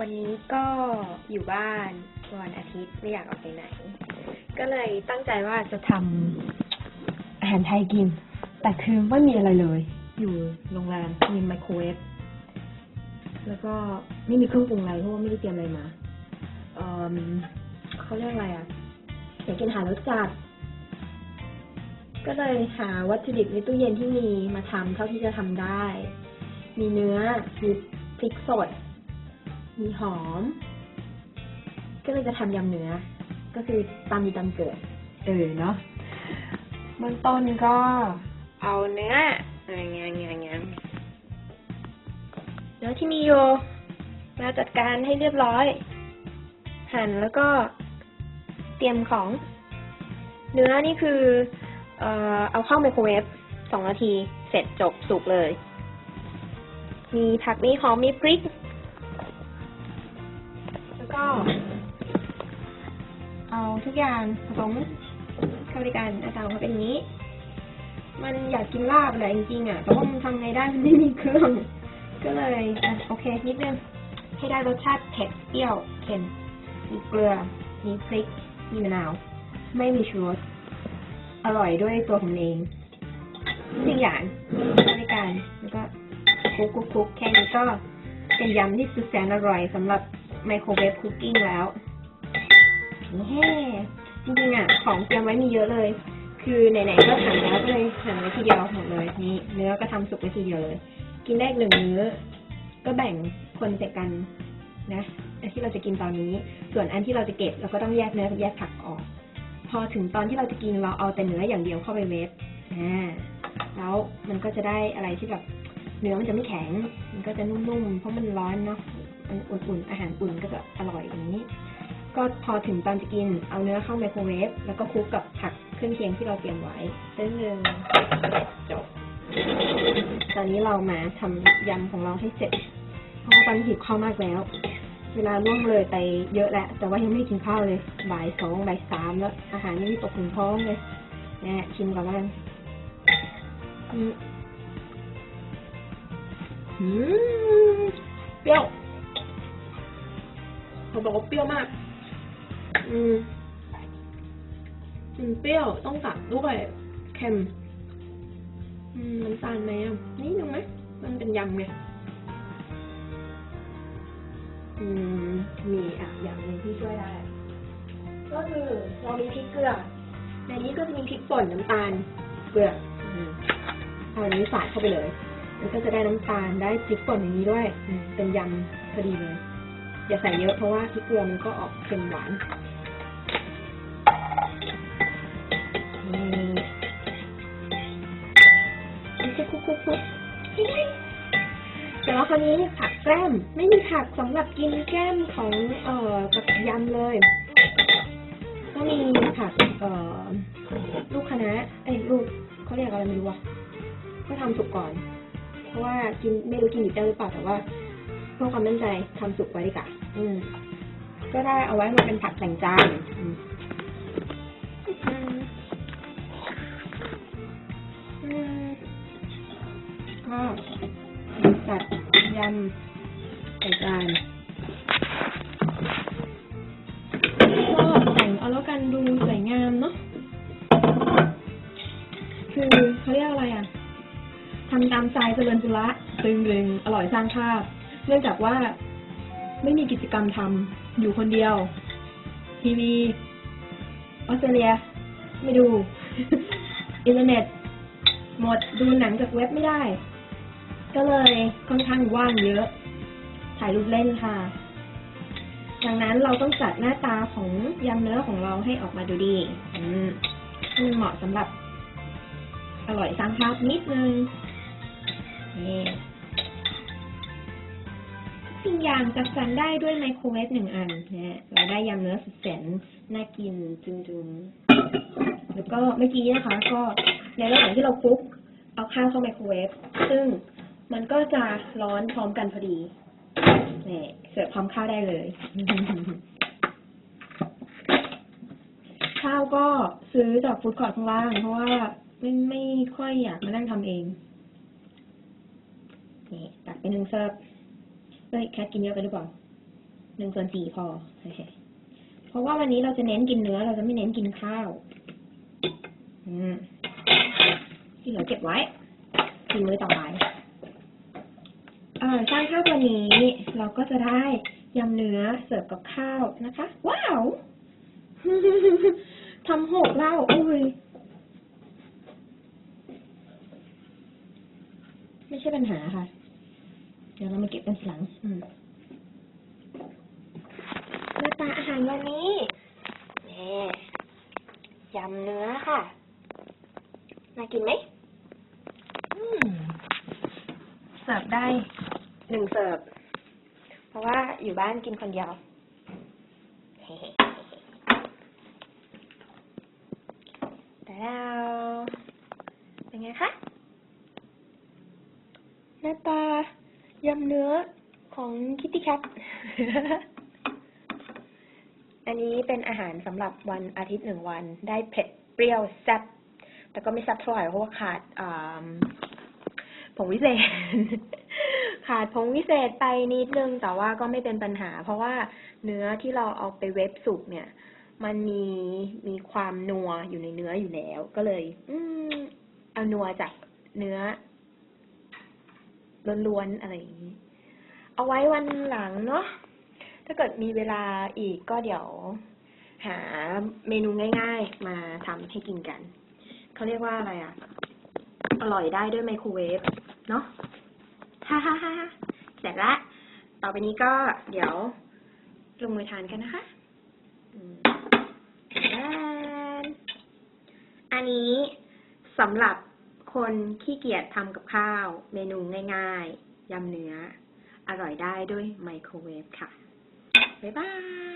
วันนี้ก็อยู่บ้านวันอาทิตย์ไม่อยากออกไปไหน ก็เลยตั้งใจว่าจะทำอาหารไทยกิน แต่คือไม่มีอะไรเลย อยู่โรงแรมมีไมโครเวฟแล้วก็ไม่มีเครื่องปรุงอะไรเพราะว่าไม่ได้เตรียมอะไรมาเออเขาเรียกอะไรอะอยากกินอาหารรสจัดก็เลยหาวัตถุดิบในตู้เย็นที่มีมาทำเท่าที่จะทำได้ มีเนื้อมีพริกสด มีหอม ก็เลยจะทำยำเนื้อ ก็คือตามมีตามเกิด เออเนาะเบื้องต้นก็เอาเนื้ออะไรเงี้ยเงี้ยเงี้ยเนื้อที่มีอยู่มาจัดการให้เรียบร้อย หั่นแล้วก็เตรียมของ เนื้อนี่คือ เอ่อเอาเข้าไมโครเวฟสองนาที เสร็จจบสุกเลย มีผักมีหอมมีพริกแล้ว ก็ เอาทุกอย่างผสมเข้าด้วยกันหน้าตาออกมาเป็นนี้ มันอยากกินลาบแหละจริงๆอะ แต่ว่ามันทำไงได้มันไม่มีเครื่อง ก็เลยอะโอเค นิดนึง ให้ได้รสชาติเผ็ดเปรี้ยวเค็มมีเกลือ มีพริก มีมะนาว ไม่มีชูรส อร่อยด้วยตัวผมเองทุกอย่างในการแล้วก็คุกคลุกคลุกแค่นี้ก็เป็นยำที่สุดแสนอร่อยสำหรับ ไมโครเวฟคุกกิ้งแล้วแฮ่จริงๆอะ ของเตรียมไว้มีเยอะเลย คือไหนๆก็หั่นแล้วก็เลยหั่นไว้ทีเดียวหมดเลย นี่เนื้อก็ทำสุกไว้ทีเดียวเลย กินได้หนึ่งมื้อ ก็แบ่งคนใส่กันนะ อันที่เราจะกินตอนนี้ ส่วนอันที่เราจะเก็บเราก็ต้องแยกเนื้อกับแยกผักออก พอถึงตอนที่เราจะกินเราเอาแต่เนื้ออย่างเดียวเข้าไปเวฟ อ่า แล้วมันก็จะได้อะไรที่แบบเนื้อมันจะไม่แข็ง ก็จะนุ่มๆ เพราะมันร้อนเนาะมันอุ่นๆ อาหารอุ่นก็จะอร่อยอย่างนี้ ก็พอถึงตอนจะกิน เอาเนื้อเข้าไมโครเวฟ แล้วก็คลุกกับผักเครื่องเคียงที่เราเตรียมไว้ซึ่งหนึ่งจบ ตอนนี้เรามาทำยำของเราให้เสร็จ เพราะว่าตอนหิวข้าวมากแล้ว เวลาล่วงเลยไปเยอะแล้ว แต่ว่ายังไม่ได้กินข้าวเลย บ่ายสองบ่ายสามแล้ว อาหารยังไม่ตกถึงท้องเลยนะชิมก่อนแล้วกันอืมอืม เปรี้ยวเขาบอกว่าเปรี้ยวมาก อืมอืมเปรี้ยวต้องตัดด้วยเค็มอืมน้ำตาลไหมอะนิดนึงไหมมันเป็นยำไงอืมมีอะอย่างหนึ่งที่ช่วยได้ก็คือเรามีพริกเกลือในนี้ก็จะมีพริกป่นน้ำตาลเกลืออืมเอาอันนี้ใส่เข้าไปเลย มันก็จะได้น้ำตาลได้พริกป่นอย่างนี้ด้วยเป็นยำพอดีเลย อย่าใส่เยอะเพราะว่าพริกเกลือมันก็ออกเค็มหวานอืมคุกคุกคุกคุกแต่ว่าคราวนี้ผักแก้มไม่มีผักสำหรับกินแก้มของเอ่อกับยำเลย ก็มีผักเอ่อลูกคะน้าเอ้ลูกเขาเรียกอะไรไม่รู้อะก็ทำสุกก่อน ราะว่ากินไม่รู้กินอีกได้หรือเปล่าแต่ว่าเพื่อความมั่นใจทำสุกไว้ดีกว่าอืม ก็ได้เอาไว้มาเป็นผักแต่งจานอืมอืมอืมก็จัดยำใส่จาน ทำตามใจเจริญปุระตึงรึงอร่อยสร้างภาพ เนื่องจากว่าไม่มีกิจกรรมทำอยู่คนเดียว ทีวีออสเตรเลีย ไม่ดู อินเทอร์เน็ต หมดดูหนังจากเว็บไม่ได้ ก็เลยค่อนข้างว่างเยอะ ถ่ายรูปเล่นค่ะดังนั้นเราต้องจัดหน้าตาของยำเนื้อของเราให้ออกมาดูดีอืมให้มันเหมาะสำหรับอร่อยสร้างภาพนิดนึง นี่สิ่งยางจัดสรรได้ด้วยไมโครเวฟหนึ่งอันนะเราได้ยำเนื้อสุดแสนน่ากินจุงๆแล้วก็เมื่อกี้นะคะ ก็ในระหว่างที่เราคลุกเอาข้าวเข้าไมโครเวฟซึ่งมันก็จะร้อนพร้อมกันพอดีนี่เสิร์ฟพร้อมข้าวได้เลย ข้าวก็ซื้อจากฟู้ดคอร์ทข้างล่าง เพราะว่าไม่ไม่ค่อยอยากมานั่งทำเอง นี่ตักเป็นหนึ่งเสิร์ฟเฮ้ยแคทกินเยอะไปหรือเปล่าหนึ่งส่วนสี่พอโอเคเพราะว่าวันนี้เราจะเน้นกินเนื้อ เราจะไม่เน้นกินข้าว อืมที่เหลือเก็บไว้กินมื้อต่อไปอสร้างข้าววันนี้เราก็จะได้ยำเนื้อเสิร์ฟกับข้าวนะคะ ว้าวทำหกเล่าโอ้ยไม่ใช่ปัญหาค่ะ เดี๋ยวเรามาเก็บกันทีหลังอืมหน้าตาอาหารวันนี้นี่ยำเนื้อค่ะ น่ากินไหมอืมเสิร์ฟได้หนึ่งเสิร์ฟ เพราะว่าอยู่บ้านกินคนเดียว แต่แล้วเป็นไงคะ หน้าตา ยำเนื้อของคิตตี้แคท อันนี้เป็นอาหารสำหรับวันอาทิตย์หนึ่งวัน ได้เผ็ดเปรี้ยวแซ่บ แต่ก็ไม่แซ่บเท่าไหร่เพราะว่าขาดผงวิเศษ ขาดผงวิเศษไปนิดนึง แต่ว่าก็ไม่เป็นปัญหา เพราะว่าเนื้อที่เราเอาไปเวฟสุกเนี่ย มันมีมีความนัวอยู่ในเนื้ออยู่แล้ว ก็เลย อืมเอานัวจากเนื้อ ล้วนๆอะไรอย่างนี้ เอาไว้วันหลังเนาะ ถ้าเกิดมีเวลาอีกก็เดี๋ยว หาเมนูง่าย ๆ มาทำให้กินกัน เขาเรียกว่าอะไรอะอร่อยได้ด้วยไมโครเวฟเนาะฮ่าฮ่าฮ่าเสร็จละ ต่อไปนี้ก็เดี๋ยวลงมือทานกันนะคะอันนี้สำหรับ คนขี้เกียจทำกับข้าว เมนูง่ายๆยำเนื้อ อร่อยได้ด้วยไมโครเวฟค่ะ บ๊ายบาย